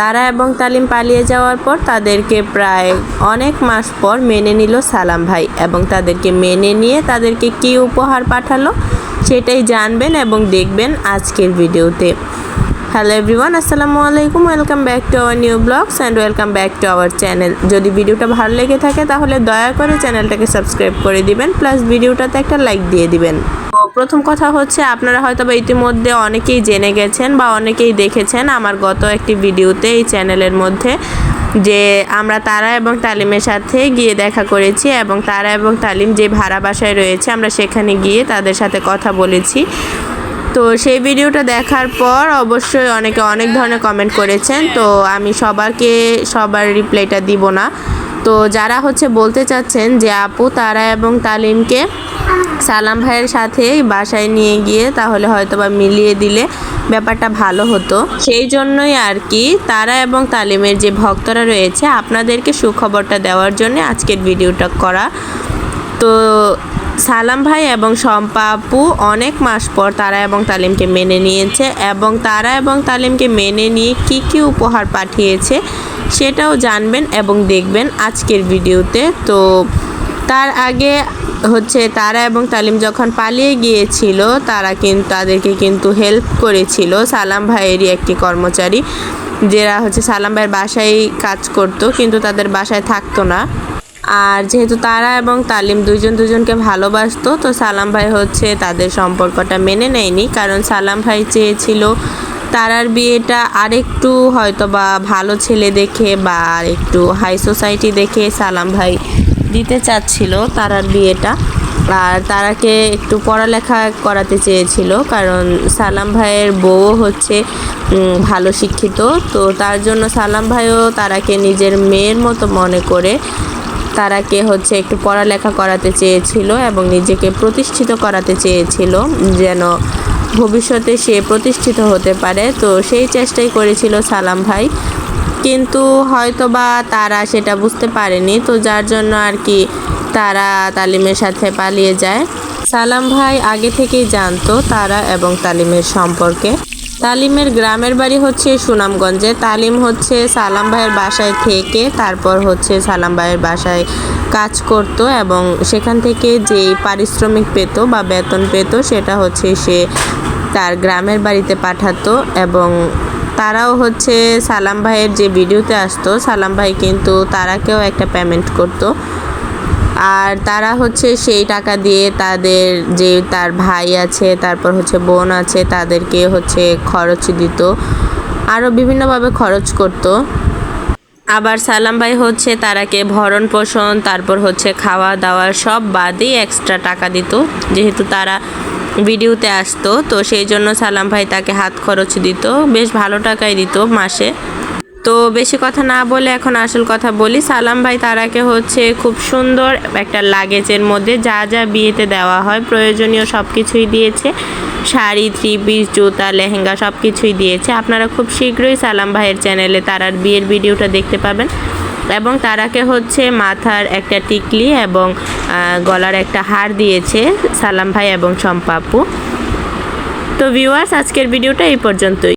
তারা এবং তালিম পালিয়ে যাওয়ার পর তাদেরকে প্রায় অনেক মাস পর মেনে নিল সালাম ভাই এবং তাদেরকে মেনে নিয়ে তাদেরকে কী উপহার পাঠালো সেটাই জানবেন এবং দেখবেন আজকের ভিডিওতে। হ্যালো এভরিওয়ান আসসালামু আলাইকুম welcome back to our new blogs and welcome back to our channel যদি ভিডিওটা ভালো লেগে থাকে তাহলে দয়া করে চ্যানেলটাকে সাবস্ক্রাইব করে দিবেন প্লাস ভিডিওটাতে একটা লাইক দিয়ে দিবেন। প্রথম কথা হচ্ছে আপনারা হয়তো বা ইতিমধ্যে অনেকেই জেনে গেছেন বা অনেকেই দেখেছেন আমার গত একটি ভিডিওতে এই চ্যানেলের মধ্যে যে আমরা তারা এবং তালিমের সাথে গিয়ে দেখা করেছি এবং তারা এবং তালিম যে ভাড়া বাসায় রয়েছে আমরা সেখানে গিয়ে তাদের সাথে কথা বলেছি। তো সেই ভিডিওটা দেখার পর অবশ্যই অনেকে অনেক ধরনের কমেন্ট করেছেন, তো আমি সবারকে সবার রিপ্লাইটা দিব না। তো যারা হচ্ছে বলতে চাচ্ছেন যে আপু তারা এবং তালিমকে সালাম ভাইয়ের সাথে বাসায় নিয়ে গিয়ে তাহলে হয়তো বা মিলিয়ে দিলে ব্যাপারটা ভালো হতো। সেই জন্যই আর কি তারা এবং তালিমের যে ভক্তরা রয়েছে, আপনাদেরকে সুখবরটা দেওয়ার জন্য আজকের ভিডিওটা করা। তো সালাম ভাই এবং শম্পা আপু অনেক মাস পর তারা এবং তালিমকে মেনে নিয়েছে এবং তারা এবং তালিমকে মেনে নিয়ে কি কি উপহার পাঠিয়েছে সেটাও জানবেন এবং দেখবেন আজকের ভিডিওতে। তো তার আগে হচ্ছে তারা এবং তালিম যখন পালিয়ে গিয়েছিল, তারা কিন্তু তাদেরকে কিন্তু হেল্প করেছিল। সালাম ভাইয়েরই একটি কর্মচারী, যারা হচ্ছে সালাম ভাইয়ের বাসায় কাজ করতো, কিন্তু তাদের বাসায় থাকতো না। আর যেহেতু তারা এবং তালিম দুজন দুজনকে ভালোবাসতো, তো সালাম ভাই হচ্ছে তাদের সম্পর্কটা মেনে নেয়নি। কারণ সালাম ভাই চেয়েছিল তারার বিয়েটা আরেকটু হয়তো বা ভালো ছেলে দেখে বা একটু হাই সোসাইটি দেখে সালাম ভাই দিতে চাচ্ছিল তারার বিয়েটা। আর তারাকে একটু পড়ালেখা করাতে চেয়েছিল, কারণ সালাম ভাইয়ের বউ হচ্ছে ভালো শিক্ষিত। তো তার জন্য সালাম ভাইও তারাকে নিজের মেয়ের মতো মনে করে তারাকে হচ্ছে একটু পড়ালেখা করাতে চেয়েছিল এবং নিজেকে প্রতিষ্ঠিত করাতে চেয়েছিল, যেন ভবিষ্যতে সে প্রতিষ্ঠিত হতে পারে। তো সেই চেষ্টাই করেছিল সালাম ভাই। কিন্তু হয়তো বা তারা সেটা বুঝতে পারেনি। তো যার জন্য আর কি তারা তালিমের সাথে পালিয়ে যায়। সালাম ভাই আগে থেকেই জানতো তারা এবং তালিমের সম্পর্কে। তালিমের গ্রামের বাড়ি হচ্ছে সুনামগঞ্জে। তালিম হচ্ছে সালাম ভাইয়ের বাসায় থেকে তারপর হচ্ছে সালাম ভাইয়ের বাসায় কাজ করত এবং সেখান থেকে যেই পারিশ্রমিক পেত বা বেতন পেত সেটা হচ্ছে সে তার গ্রামের বাড়িতে পাঠাতো এবং তারাও হচ্ছে সালাম ভাইয়ের যে ভিডিওতে আসতো, সালাম ভাই কিন্তু তারাকেও একটা পেমেন্ট করতো। আর তারা হচ্ছে সেই টাকা দিয়ে তাদের যে তার ভাই আছে, তারপর হচ্ছে বোন আছে, তাদেরকে হচ্ছে খরচ দিত আরও বিভিন্নভাবে খরচ করত। আবার সালাম ভাই হচ্ছে তারাকে ভরণ পোষণ, তারপর হচ্ছে খাওয়া দাওয়া সব বাদেই এক্সট্রা টাকা দিত। যেহেতু তারা ভিডিওতে আসতো, তো সেই জন্য সালাম ভাই তাকে হাত খরচ দিত, বেশ ভালো টাকাই দিত মাসে। তো বেশি কথা না বলে এখন আসল কথা বলি, সালাম ভাই তারাকে হচ্ছে খুব সুন্দর একটা লাগেজের মধ্যে যা যা বিয়েতে দেওয়া হয়, প্রয়োজনীয় সব কিছুই দিয়েছে। শাড়ি থ্রি পিস জুতা, লেহেঙ্গা সব কিছুই দিয়েছে। আপনারা খুব শীঘ্রই সালাম ভাইয়ের চ্যানেলে তারার বিয়ের ভিডিওটা দেখতে পাবেন। এবং তারাকে হচ্ছে মাথার একটা টিকলি এবং গলার একটা হার দিয়েছে সালাম ভাই এবং সম্পাপু তো ভিউয়ার্স আজকের ভিডিওটা এই পর্যন্তই।